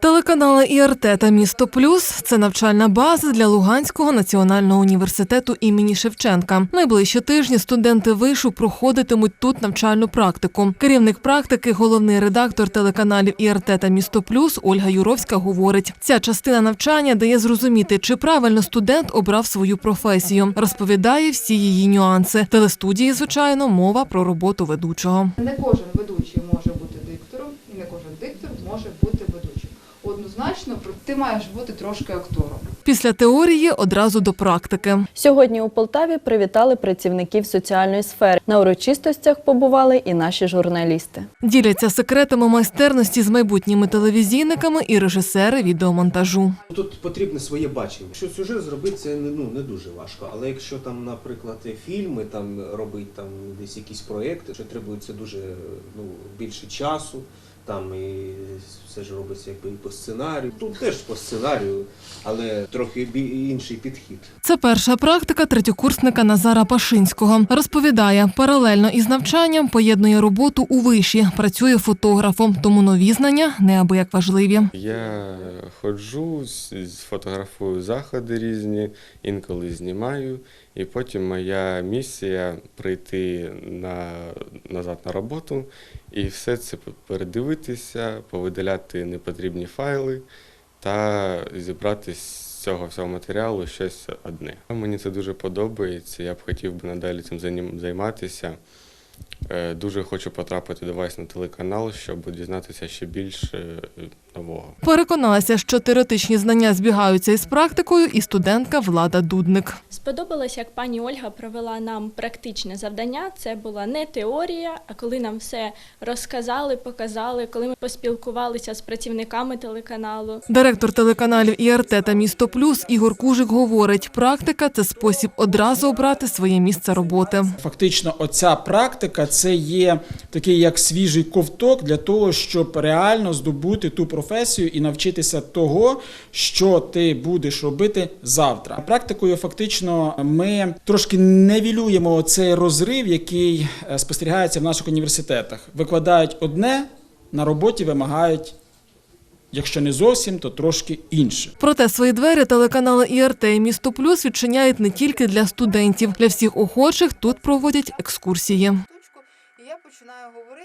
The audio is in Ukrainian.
Телеканали ІРТ та Місто Плюс це навчальна база для Луганського національного університету імені Шевченка. Найближчі тижні студенти вишу проходитимуть тут навчальну практику. Керівник практики, головний редактор телеканалів ІРТ та Місто Плюс Ольга Юровська говорить: ця частина навчання дає зрозуміти, чи правильно студент обрав свою професію. Розповідає всі її нюанси. Телестудії, звичайно, мова про роботу ведучого. Не кожен ведучий може бути диктором, і не кожен диктор може бути ведучим. Однозначно, ти маєш бути трошки актором. Після теорії одразу до практики. Сьогодні у Полтаві привітали працівників соціальної сфери. На урочистостях побували і наші журналісти. Діляться секретами майстерності з майбутніми телевізійниками і режисери відеомонтажу. Тут потрібне своє бачення. Якщо сюжет зробити, це не, ну, не дуже важко. Але якщо там, наприклад, фільми, там робить там десь якісь проекти, що требується дуже ну, більше часу. Там і все ж робиться якби і по сценарію. Тут теж по сценарію, але трохи інший підхід. Це перша практика третьокурсника Назара Пашинського. Розповідає, паралельно із навчанням поєднує роботу у виші, працює фотографом, тому нові знання неабияк важливі. Я ходжу, фотографую заходи різні, інколи знімаю, і потім моя місія прийти на, назад на роботу і все це передивитися, повидаляти непотрібні файли та зібрати з цього всього матеріалу щось одне. Мені це дуже подобається. Я б хотів би надалі цим займатися. Е, Дуже хочу потрапити до вас на телеканал, щоб дізнатися ще більше е, нового. Переконалася, що теоретичні знання збігаються із практикою, і студентка Влада Дудник. Сподобалось, як пані Ольга провела нам практичне завдання. Це була не теорія, а коли нам все розказали, показали, коли ми поспілкувалися з працівниками телеканалу. Директор телеканалів ІРТ та Місто Плюс Ігор Кужик говорить, практика це спосіб одразу обрати своє місце роботи. Фактично, оця практика це є такий як свіжий ковток для того, щоб реально здобути ту професію і навчитися того, що ти будеш робити завтра. Практикою фактично ми трошки невілюємо цей розрив, який е, спостерігається в наших університетах. Викладають одне, на роботі вимагають, якщо не зовсім, то трошки інше. Проте свої двері телеканали ІРТ і Місто Плюс відчиняють не тільки для студентів. Для всіх охочих тут проводять екскурсії. Починаю говорити.